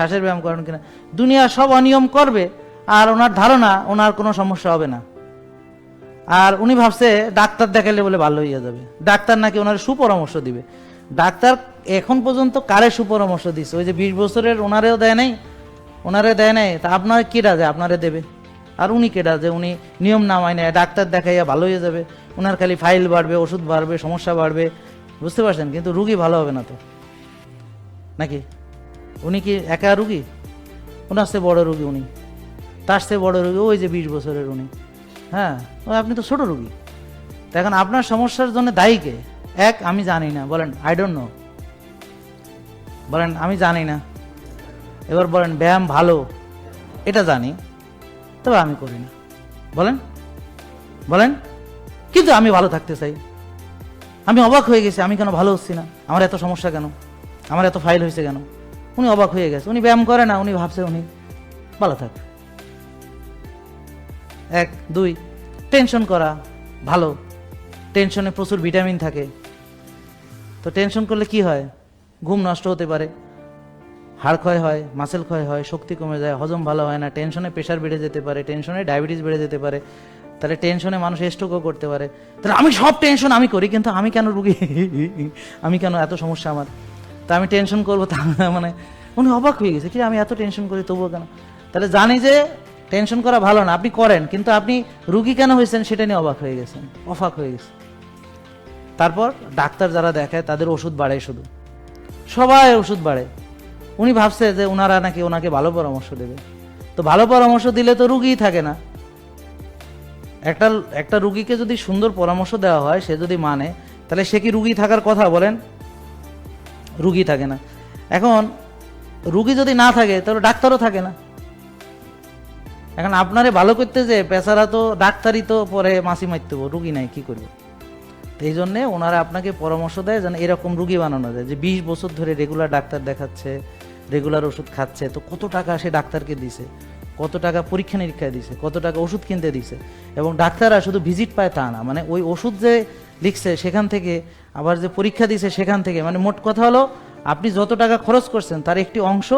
শ্বাসের ব্যায়াম করেন কিনা। দুনিয়া সব অনিয়ম করবে, আর ওনার ধারণা, ওনার কোনো সমস্যা হবে না। আর উনি ভাবছে, ডাক্তার দেখালে বলে ভালো হইয়া যাবে। ডাক্তার নাকি ওনার সুপরামর্শ দিবে। ডাক্তার এখন পর্যন্ত কারে সুপরামর্শ দিচ্ছে ওই যে বিশ বছরের ওনারেও দেয় নাই, ওনারে দেয় নাই, তা আপনার কেডা যে আপনারে দেবে। আর উনি কেডা যে উনি নিয়ম না মাইনে ডাক্তার দেখাইয়া ভালো হয়ে যাবে। ওনার খালি ফাইল বাড়বে, ওষুধ বাড়বে, সমস্যা বাড়বে। বুঝতে পারছেন? কিন্তু রুগী ভালো হবে না তো। নাকি? উনি কি একা রুগী? ওনার চেয়ে বড় রুগী উনি। তার চেয়ে বড় রুগী ওই যে বিশ বছরের উনি। হ্যাঁ আপনি তো ছোট রুগী। তা এখন আপনার সমস্যার জন্য দায়ী কে? এক, আমি জানি না। বলেন আই ডোন্ট নো বলেন, আমি জানি না। এবার বলেন, ব্যায়াম ভালো? এটা জানি। তবে আমি করি না। বলেন? বলেন? কিন্তু আমি ভালো থাকতে চাই। আমি অবাক হয়ে গেছি, আমি কেন ভালো হচ্ছি না? আমার এত সমস্যা কেন? আমার এত ফাইল হয়েছে কেন? উনি অবাক হয়ে গেছে। উনি ব্যায়াম করে না, উনি ভাবছে উনি ভালো থাক। এক, দুই টেনশন করা ভালো। টেনশনে প্রচুর ভিটামিন থাকে। তো টেনশন করলে কি হয়? ঘুম নষ্ট হতে পারে। হাড় ক্ষয় হয় মাসেল ক্ষয় হয়, শক্তি কমে যায়, হজম ভালো হয় না টেনশনে প্রেশার বেড়ে যেতে পারে টেনশনে ডায়াবেটিস বেড়ে যেতে পারে। তাহলে টেনশনে মানুষ স্ট্রোকও করতে পারে। তাহলে আমি সব টেনশন আমি করি, কিন্তু আমি কেন রুগী? আমি কেন এত সমস্যা আমার? তা আমি টেনশন করব, তা মানে উনি অবাক হয়ে গেছে। কি আমি এত টেনশন করি, তবুও কেন? তাহলে জানি যে টেনশন করা ভালো না, আপনি করেন, কিন্তু আপনি রুগী কেন হয়েছেন সেটা নিয়ে অবাক হয়ে গেছেন, অবাক হয়ে গেছে তারপর ডাক্তার যারা দেখায়, তাদের ওষুধ বাড়ে শুধু। সবাই ওষুধ বাড়ে। উনি ভাবছে যে ওনারা নাকি ওনাকে ভালো পরামর্শ দেবে। তো ভালো পরামর্শ দিলে তো রুগীই থাকে না। একটা একটা রুগীকে যদি সুন্দর পরামর্শ দেওয়া হয়, সে যদি মানে তাহলে সে কি রুগী থাকার কথা বলেন? রুগী থাকে না। এখন রুগী যদি না থাকে তাহলে ডাক্তারও থাকে না। এখন আপনারে ভালো করতে যে পেশারা তো ডাক্তারই তো পরে মাসি মারতে হব, রুগী নাই কি করব? এই জন্যে ওনারা আপনাকে পরামর্শ দেয় যেন এরকম রুগী বানানো যায় যে বিশ বছর ধরে রেগুলার ডাক্তার দেখাচ্ছে রেগুলার ওষুধ খাচ্ছে তো কত টাকা সে ডাক্তারকে দিছে? কত টাকা পরীক্ষা নিরীক্ষায় দিছে? কত টাকা ওষুধ কিনতে দিছে? এবং ডাক্তাররা শুধু ভিজিট পায় তা না মানে ওই ওষুধ যে লিখছে সেখান থেকে, আবার যে পরীক্ষা দিছে সেখান থেকে। মানে মোট কথা হলো, আপনি যত টাকা খরচ করছেন, তার একটি অংশ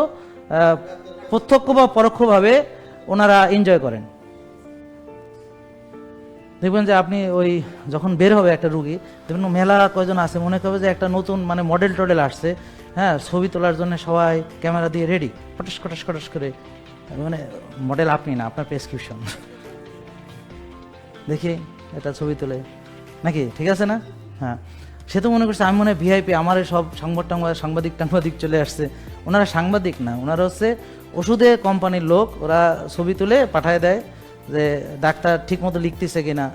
প্রত্যক্ষ বা পরোক্ষভাবে ওনারা এনজয় করেন। দেখবেন যে আপনি ওই যখন বের হবে একটা রুগী, দেখবেন মেলা কয়জন আছে, মনে করবে যে একটা নতুন মানে মডেল টডেল আসছে। হ্যাঁ ছবি তোলার জন্য সবাই ক্যামেরা দিয়ে রেডি কটাস কটাস কটাস করে মানে মডেল আপনি না, আপনার প্রেসক্রিপশন দেখি এটা ছবি তোলে। নাকি? ঠিক আছে না? হ্যাঁ। সে তো মনে করছে, আমি মনে হয় ভিআইপি আমার সব সংবাদ টাংবাদ সাংবাদিক টাংবাদিক চলে আসছে। ওনারা সাংবাদিক না, ওনারা হচ্ছে ওষুধে কোম্পানির লোক। ওরা ছবি তুলে পাঠায় দেয় যে ডাক্তার ঠিক মতো লিখতেছে কিনা,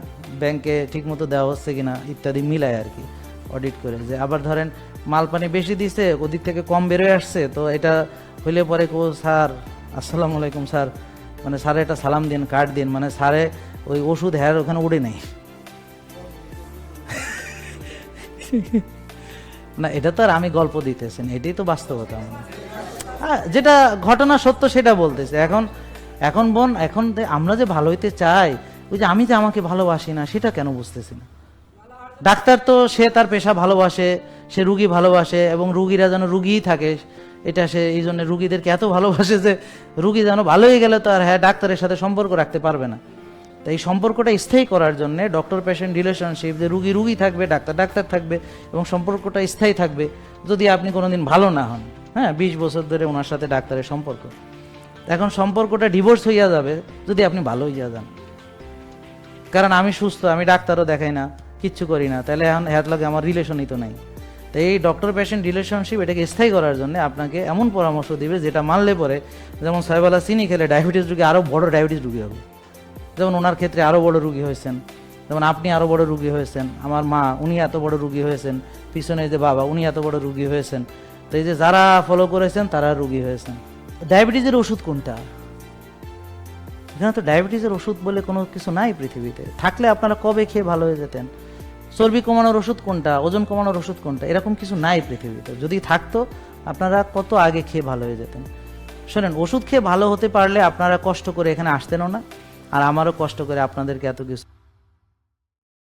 ব্যাংকে ঠিক মতো দেওয়া হচ্ছে কিনা, ইত্যাদি মিলায় আর কি অডিট করে। যে আবার ধরেন মাল পানি বেশি দিছে, ওদিক থেকে কম বেরোয় আসছে, তো এটা হইলে পরে কো, স্যার, আসসালামু আলাইকুম স্যার। মানে স্যারে, এটা সালাম দিন, কার্ড দিন। মানে স্যারে ওই ওষুধ হ্যার ওখানে উড়ে নেই না, এটা তো আর আমি গল্প দিতেছেন এটাই তো বাস্তবতা আমার যেটা ঘটনা সত্য সেটা বলতেছে। এখন এখন বোন, এখন আমরা যে ভালো হইতে চাই, ওই যে আমি যে আমাকে ভালোবাসি না, সেটা কেন বুঝতেছি না? ডাক্তার তো সে তার পেশা ভালোবাসে, সে রুগী ভালোবাসে, এবং রুগীরা যেন রুগীই থাকে, এটা সে, এই জন্য রুগীদেরকে এত ভালোবাসে যে রুগী যেন ভালো হয়ে গেলে তো আর হ্যাঁ ডাক্তারের সাথে সম্পর্ক রাখতে পারবে না। তো এই সম্পর্কটা স্থায়ী করার জন্য ডক্টর পেশেন্ট রিলেশনশিপ যে রুগী রুগী থাকবে, ডাক্তার ডাক্তার থাকবে এবং সম্পর্কটা স্থায়ী থাকবে যদি আপনি কোনোদিন ভালো না হন। হ্যাঁ বিশ বছর ধরে ওনার সাথে ডাক্তারের সম্পর্ক। এখন সম্পর্কটা ডিভোর্স হইয়া যাবে যদি আপনি ভালো হইয়া যান। কারণ আমি সুস্থ, আমি ডাক্তারও দেখাই না, কিচ্ছু করি না। তাহলে এখন হ্যাঁ লাগে আমার রিলেশনই তো নাই। তাই এই ডক্টর পেশেন্ট রিলেশনশিপ এটাকে স্থায়ী করার জন্য আপনাকে এমন পরামর্শ দিবে যেটা মানলে পরে, যেমন সাহেবালা চিনি খেলে ডায়াবেটিস রুগী আরও বড় ডায়াবেটিস রুগী হবে। যেমন ওনার ক্ষেত্রে আরও বড় রুগী হয়েছেন, যেমন আপনি আরও বড় রুগী হয়েছেন, আমার মা, উনি এত বড় রুগী হয়েছেন, পিছনে যে বাবা, উনি এত বড় রুগী হয়েছেন। তো এই যে যারা ফলো করেছেন, তারা রুগী হয়েছেন। ডায়াবেটিসের ওষুধ কোনটা? এখানে তো ডায়াবেটিসের ওষুধ বলে কোনো কিছু নাই পৃথিবীতে। থাকলে আপনারা কবে খেয়ে ভালো হয়ে যেতেন? চর্বি কমানোর ওষুধ কোনটা? ওজন কমানোর ওষুধ কোনটা? এরকম কিছু নাই পৃথিবীতে। যদি থাকতো, আপনারা কত আগে খেয়ে ভালো হয়ে যেতেন? শোনেন, ওষুধ খেয়ে ভালো হতে পারলে আপনারা কষ্ট করে এখানে আসতেনও না। আর আমারও কষ্ট করে আপনাদেরকে এত কিছু